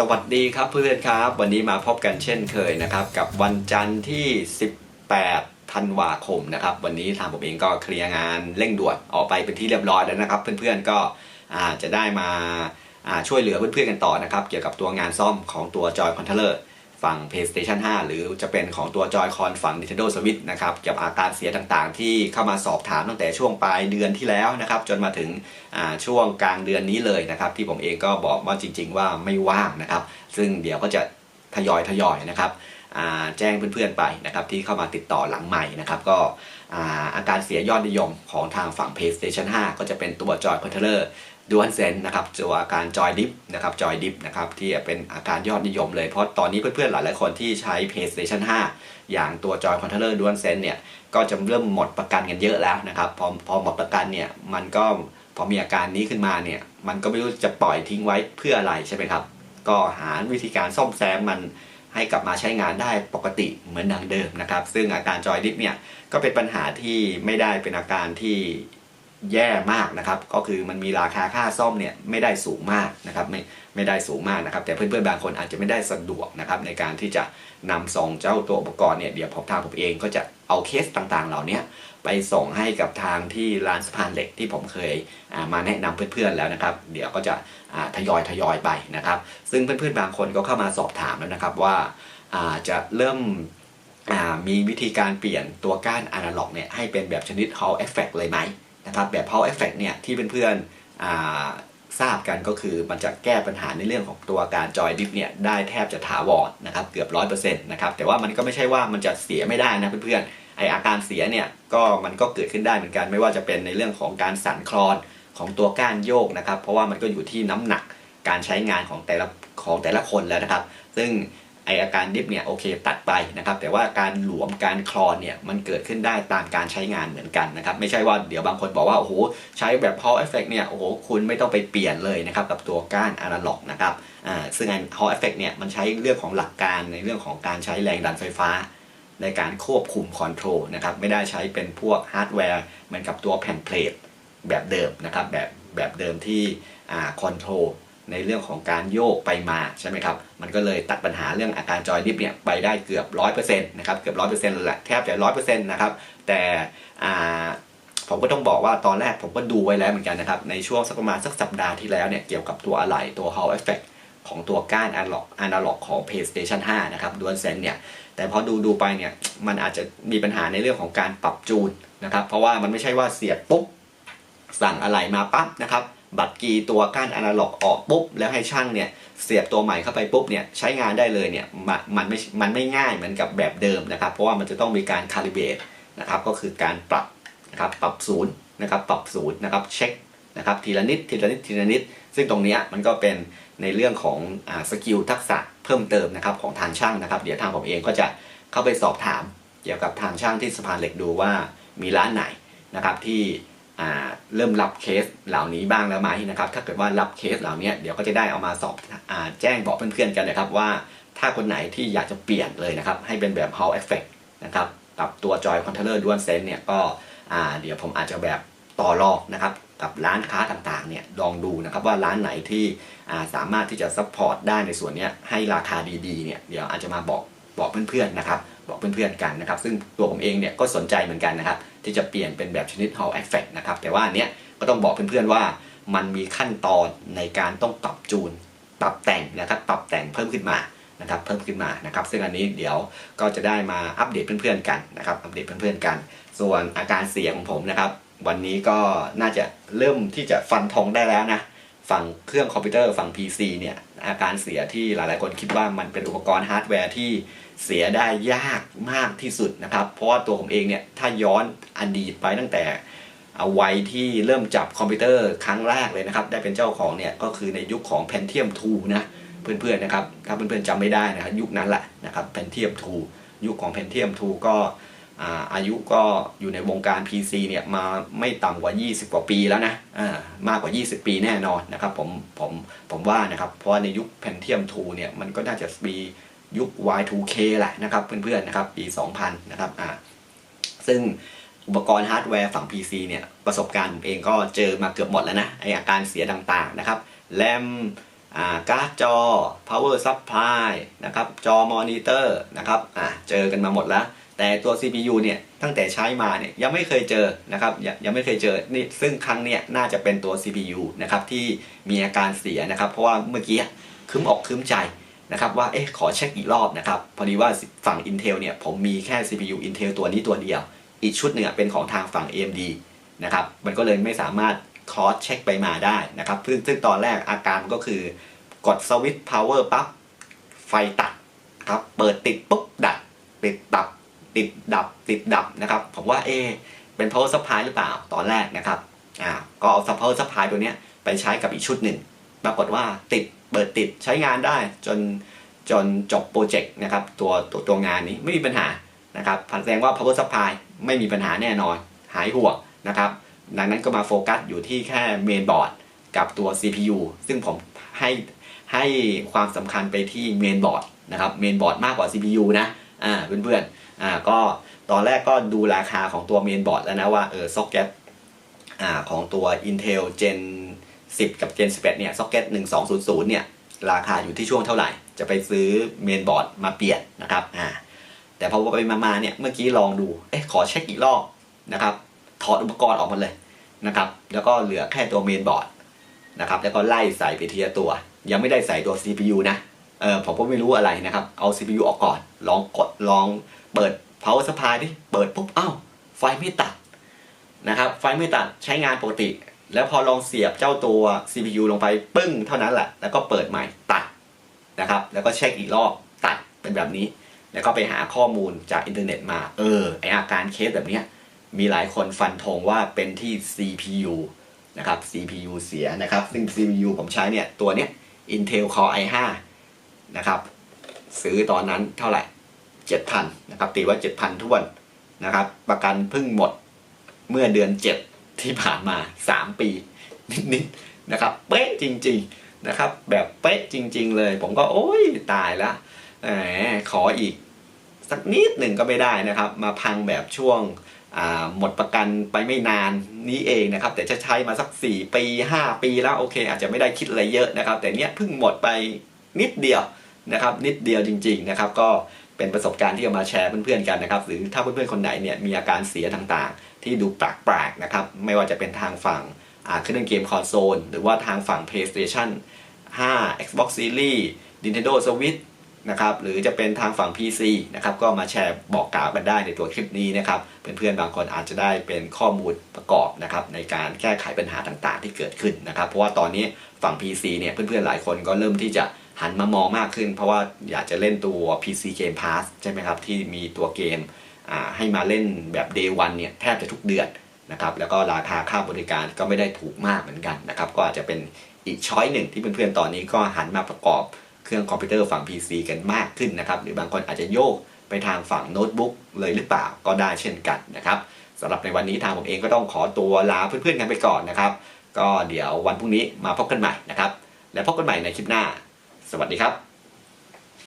สวัสดีครับเพื่อนครับ วันนี้มาพบกันเช่นเคยนะครับ กับวันจันทร์ที่ 18 ธันวาคมนะครับ วันนี้ทางผมเองก็เคลียร์งานเร่งด่วนออกไปเป็นที่เรียบร้อยแล้วนะครับ เพื่อนๆก็จะได้มาช่วยเหลือเพื่อนๆกันต่อนะครับ เกี่ยวกับตัวงานซ่อมของตัวจอยคอนเทนเลอร์ ฝั่ง PlayStation 5 หรือจะเป็นของตัว Joy-Con ฝั่ง Nintendo Switch นะครับเกี่ยวกับอาการเสียต่างๆ ที่เข้ามาสอบถามตั้งแต่ช่วงปลายเดือนที่แล้วนะครับ จนมาถึงช่วงกลางเดือนนี้เลยนะครับ ที่ผมเองก็บอกว่าจริง ๆ ว่าไม่ว่างนะครับ ซึ่งเดี๋ยวก็จะทยอยทยอยนะครับแจ้งเพื่อนๆไปนะครับที่เข้ามาติดต่อหลังใหม่นะครับก็อาการเสียยอดนิยมของทางฝั่ง PlayStation 5 ก็จะเป็นตัว Joy Controller ดวนเซนนะครับตัวอาการจอยดิฟนะครับจอยดิฟนะครับที่เป็นอาการยอดนิยมเลยเพราะตอนนี้เพื่อนๆหลายๆคนที่ใช้ PlayStation 5 อย่างตัวจอยคอนโทรลเลอร์ดวนเซนเนี่ยก็จะเริ่มหมดประกันกันเยอะแล้วนะครับพอพอหมดประกันเนี่ยมันก็พอมีอาการนี้ขึ้นมาเนี่ยมันก็ไม่รู้จะปล่อยทิ้งไว้เพื่ออะไรใช่ไหมครับ ก็หาวิธีการซ่อมแซมมันให้กลับมาใช้งานได้ปกติเหมือนดังเดิมนะครับ ซึ่งอาการจอยดิฟเนี่ยก็เป็นปัญหาที่ไม่ได้เป็นอาการที่ แย่มากนะครับ ก็คือมันมีราคาค่าซ่อมเนี่ยไม่ได้สูงมากนะครับไม่ไม่ได้สูงมากนะครับ แต่เพื่อนๆบางคนอาจจะไม่ได้สะดวกนะครับในการที่จะนำส่งเจ้าตัวอุปกรณ์เนี่ยเดี๋ยวผมทางผมเองก็จะเอาเคสต่างๆ เหล่านี้ไปส่งให้กับทางที่ร้านสะพานเหล็กที่ผมเคยามาแนะนำเพื่อนๆแล้วนะครับ เดี๋ยวก็จะทยอยทยอยไปนะครับ ซึ่งเพื่อนๆบางคนก็เข้ามาสอบถามแล้วนะครับว่าาจะเริ่มมีวิธีการเปลี่ยนตัวก้านอนาล็อกเนี่ยให้เป็นแบบชนิด Hall Effect เลยไหม นะครับแบบ Hall Effect เนี่ยที่เพื่อนๆทราบกันก็คือมันจะแก้ปัญหาในเรื่องของตัวการจอยดิฟเนี่ยได้แทบจะถาวรนะครับเกือบร้อยเปอร์เซ็นต์นะครับแต่ว่ามันก็ไม่ใช่ว่ามันจะเสียไม่ได้นะเพื่อนๆไออาการเสียเนี่ยก็มันก็เกิดขึ้นได้เหมือนกัน ไม่ว่าจะเป็นในเรื่องของการสั่นคลอนของตัวก้านโยกนะครับ เพราะว่ามันก็อยู่ที่น้ำหนักการใช้งานของแต่ละของแต่ละคนแล้วนะครับ ซึ่ง ไออาการดิฟเนี่ยโอเคตัดไปนะครับ แต่ว่าการหลวมการคลอนเนี่ยมันเกิดขึ้นได้ตามการใช้งานเหมือนกันนะครับ ไม่ใช่ว่าเดี๋ยวบางคนบอกว่าโอ้โหใช้แบบ Hall Effect เนี่ยโอ้โหคุณไม่ต้องไปเปลี่ยนเลยนะครับกับตัวก้านอนาล็อกนะครับอ่าซึ่งไอ Hall Effect เนี่ยมันใช้เรื่องของหลักการในเรื่องของการใช้แรงดันไฟฟ้าในการควบคุมคอนโทรลนะครับไม่ได้ใช้เป็นพวกฮาร์ดแวร์เหมือนกับตัวแผ่นเพลทแบบเดิมนะครับแบบแบบเดิมที่อ่าคอนโทรล ในเรื่องของการโยกไปมาใช่ไหมครับ มันก็เลยตัดปัญหาเรื่องอาการจอยดิฟเนี่ยไปได้เกือบร้อยเปอร์เซ็นต์นะครับ เกือบร้อยเปอร์เซ็นต์ลยแหละแทบจะร้อยเปอร์เซ็นต์นะครับ แต่ผมก็ต้องบอกว่าตอนแรกผมก็ดูไว้แล้วเหมือนกันนะครับ ในช่วงสักประมาณสักสัปดาห์ที่แล้วเนี่ย เกี่ยวกับตัวอะไหล่ตัว Hall Effect ของตัวก้านอนาล็อกอะนาล็อกของ PlayStation 5 นะครับดวลเซนเนี่ย แต่พอดูดูไปเนี่ย มันอาจจะมีปัญหาในเรื่องของการปรับจูนนะครับ เพราะว่ามันไม่ใช่ว่าเสียบปุ๊บสั่งอะไรมาปั๊บนะครับ บัตรกีตัวก้านอนาล็อกออกปุ๊บแล้วให้ช่างเนี่ยเสียบตัวใหม่เข้าไปปุ๊บเนี่ยใช้งานได้เลยเนี่ยมันมันไม่มันไม่ง่ายเหมือนกับแบบเดิมนะครับ เพราะว่ามันจะต้องมีการคาลิเบรตนะครับก็คือการปรับนะครับปรับศูนย์นะครับปรับศูนย์นะครับเช็คนะครับทีละนิดทีละนิดทีละนิด ซึ่งตรงนี้มันก็เป็นในเรื่องของอสกิลทักษะเพิ่มเติมนะครับของทางช่างนะครับ เดี๋ยวทางผมเองก็จะเข้าไปสอบถาม เกี่ยวกับทางช่างที่สะพานเหล็กดูว่ามีร้านไหนนะครับที่ เริ่มรับเคสเหล่านี้บ้างแล้วไหมนะครับ ถ้าเกิดว่ารับเคสเหล่านี้เดี๋ยวก็จะได้เอามาสอบอแจ้งบอกเพื่อนๆกันนะครับว่าถ้าคนไหนที่อยากจะเปลี่ยนเลยนะครับ ให้เป็นแบบ Hall Effect นะครับกับตัว Joy Controller Dual Sense เนี่ยก็เดี๋ยวผมอาจจะแบบต่อรองนะครับกับร้านค้าต่างๆเนี่ยลองดูนะครับว่าร้านไหนที่สามารถที่จะซัพพอร์ตได้ในส่วนนี้ให้ราคาดีๆเนี่ยเดี๋ยวอาจจะมาบอก บอกเพื่อนๆนะครับบอกเพื่อนๆกันนะครับ ซึ่งตัวผมเองเนี่ยก็สนใจเหมือนกันนะครับ ที่จะเปลี่ยนเป็นแบบชนิด Hall Effect นะครับ แต่ว่าอันเนี้ยก็ต้องบอกเพื่อนๆว่ามันมีขั้นตอนในการต้องปรับจูน ปรับแต่งนะครับปรับแต่งเพิ่มขึ้นมานะครับเพิ่มขึ้นมานะครับ ซึ่งอันนี้เดี๋ยวก็จะได้มาอัปเดตเพื่อนๆกันนะครับอัปเดตเพื่อนๆกัน ส่วนอาการเสียงของผมนะครับ วันนี้ก็น่าจะเริ่มที่จะฟันธงได้แล้วนะ ฝั่งเครื่องคอมพิวเตอร์ฝั่ง PC เนี่ยอาการเสียที่หลายๆ คนคิดว่ามันเป็นอุปกรณ์ฮาร์ดแวร์ที่เสียได้ยากมากที่สุดนะครับ เพราะว่าตัวผมเองเนี่ยถ้าย้อนอดีตไปตั้งแต่เอาวัยที่เริ่มจับคอมพิวเตอร์ครั้งแรกเลยนะครับ ได้เป็นเจ้าของเนี่ยก็คือในยุคของ Pentium 2 นะเพื่อนๆนะครับถ้าเพื่อนๆจำไม่ได้นะครับยุคนั้นแหละนะครับ Pentium 2 ยุคของ Pentium 2 ก็ อาอายุก็อยู่ในวงการ PC เนี่ยมาไม่ต่ำกว่า 20 กว่าปีแล้วนะามากกว่า 20 ปีแน่นอนนะครับผมผมผมว่านะครับ เพราะในยุค Pentium 2เนี่ยมันก็น่าจะปียุค Y2K แหละนะครับเพื่อนๆนะครับปี 2000 นะครับอ่าซึ่งอุปกรณ์ฮาร์ดแวร์ฝั่ง PC เนี่ยประสบการณ์ผมเองก็เจอมาเกือบหมดแล้วนะไออาการเสียต่างๆนะครับแรมอ่าการ์ดจอ power supply นะครับจอมอนิเตอร์นะครับอ่าเจอกันมาหมดแล้ว แต่ตัว CPU เนี่ยตั้งแต่ใช้มาเนี่ยยังไม่เคยเจอนะครับยังยังไม่เคยเจอนี่ซึ่งครั้งเนี่ยน่าจะเป็นตัว CPU นะครับที่มีอาการเสียนะครับ เพราะว่าเมื่อกี้คืมอกคืมใจนะครับว่าเอ๊ะขอเช็คอีกรอบนะครับพอดีว่าฝั่ง Intel เนี่ยผมมีแค่ CPU Intel ตัวนี้ตัวเดียว อีกชุดหนึ่งเป็นของทางฝั่ง AMD นะครับมันก็เลยไม่สามารถคอสเช็คไปมาได้นะครับซึ่งซึ่งตอนแรกอาการก็คือกดสวิตช์พาวเวอร์ปั๊บไฟตัดครับเปิดติดปุ๊บดับติดดับ ติดดับติดดับนะครับ ผมว่าเอเป็น power supply หรือเปล่าตอนแรกนะครับอ่าก็เอา power supply ตัวเนี้ยไปใช้กับอีกชุดหนึ่งปรากฏว่าติดเปิดติดใช้งานได้จนจนจบโปรเจกต์นะครับตัวตัวตัวงานนี้ไม่มีปัญหานะครับแสดงว่า power supply ไม่มีปัญหาแน่นอน หายห่วงนะครับดังนั้นก็มาโฟกัสอยู่ที่แค่เมนบอร์ดกับตัว CPU ซึ่งผมให้ให้ความสำคัญไปที่เมนบอร์ดนะครับเมนบอร์ดมากกว่า CPU นะอ่าเพื่อนๆ อ่าก็ตอนแรกก็ดูราคาของตัวเมนบอร์ดแล้วนะว่าเออซ็อกเก็ตอ่าของตัว Intel Gen 10 กับ Gen 11เนี่ยซ็อกเก็ต1200เนี่ยราคาอยู่ที่ช่วงเท่าไหร่ จะไปซื้อเมนบอร์ดมาเปลี่ยนนะครับอ่าแต่พอไปมาเนี่ยเมื่อกี้ลองดูเอ๊ะขอเช็คอีกรอบนะครับถอดอุปกรณ์ออกมาเลยนะครับแล้วก็เหลือแค่ตัวเมนบอร์ดนะครับแล้วก็ไล่ใส่ไปทีละตัว ยังไม่ได้ใส่ตัว CPU นะเออผมก็ไม่รู้อะไรนะครับ เอา CPU ออกก่อน ลองกดลอง เปิด power supply ดิเปิดปุ๊บอ้าวไฟไม่ตัดนะครับ ไฟไม่ตัดใช้งานปกติ แล้วพอลองเสียบเจ้าตัว CPU ลงไปปึ้งเท่านั้นแหละ แล้วก็เปิดใหม่ตัดนะครับ แล้วก็เช็คอีกรอบตัดเป็นแบบนี้ แล้วก็ไปหาข้อมูลจากอินเทอร์เน็ตมา เออไออาการเคสแบบเนี้ยมีหลายคนฟันธงว่าเป็นที่ CPU นะครับ CPU เสียนะครับ ซึ่ง CPU ผมใช้เนี่ย ตัวเนี้ย Intel Core i5 นะครับ ซื้อตอนนั้นเท่าไหร่ 7,000นะครับตีว่า7,000ท้วนนะครับ ประกันเพิ่งหมดเมื่อเดือน 7 ที่ผ่านมา 3 ปีนิดๆนะครับ เป๊ะจริง ๆนะครับ แบบเป๊ะจริง ๆ เลย ผมก็โอ้ยตายละแหมขออีกสักนิดหนึ่งก็ไม่ได้นะครับ มาพังแบบช่วงหมดประกันไปไม่นานนี้เองนะครับ แต่จะใช้มาสัก 4 ปี 5 ปีแล้วโอเค อาจจะไม่ได้คิดอะไรเยอะนะครับ แต่เนี้ยเพิ่งหมดไปนิดเดียวนะครับ นิดเดียวจริง ๆนะครับ ก็ เป็นประสบการณ์ที่เอามาแชร์เพื่อนๆกันนะครับ หรือถ้าเพื่อนๆคนไหนเนี่ยมีอาการเสียต่างๆ ที่ดูแปลกๆนะครับ ไม่ว่าจะเป็นทางฝั่งอ่าเครื่องเล่นเกมคอนโซลหรือว่าทางฝั่ง PlayStation 5 Xbox Series Nintendo Switch นะครับหรือจะเป็นทางฝั่ง PC นะครับก็มาแชร์บอกกล่าวกันได้ในตัวคลิปนี้นะครับเพื่อนๆบางคนอาจจะได้เป็นข้อมูลประกอบนะครับในการแก้ไขปัญหาต่างๆ ที่เกิดขึ้นนะครับ เพราะว่าตอนนี้ฝั่ง PC เนี่ยเพื่อนๆหลายคนก็เริ่มที่จะ หันมามองมากขึ้น เพราะว่าอยากจะเล่นตัว PC Game Pass ใช่ไหมครับ ที่มีตัวเกมให้มาเล่นแบบ Day 1เนี่ยแทบจะทุกเดือนนะครับแล้วก็ราคาค่าบริการก็ไม่ได้ถูกมากเหมือนกันนะครับก็อาจจะเป็นอีกช้อยหนึ่งที่เพื่อนๆตอนนี้ก็หันมาประกอบเครื่องคอมพิวเตอร์ฝั่ง PC กันมากขึ้นนะครับหรือบางคนอาจจะโยกไปทางฝั่งโน้ตบุ๊กเลยหรือเปล่าก็ได้เช่นกันนะครับสำหรับในวันนี้ทางผมเองก็ต้องขอตัวลาเพื่อนๆกันไปก่อนนะครับ ก็เดี๋ยววันพรุ่งนี้มาพบกันใหม่นะครับ และพบกันใหม่ในคลิปหน้า สวัสดีครับ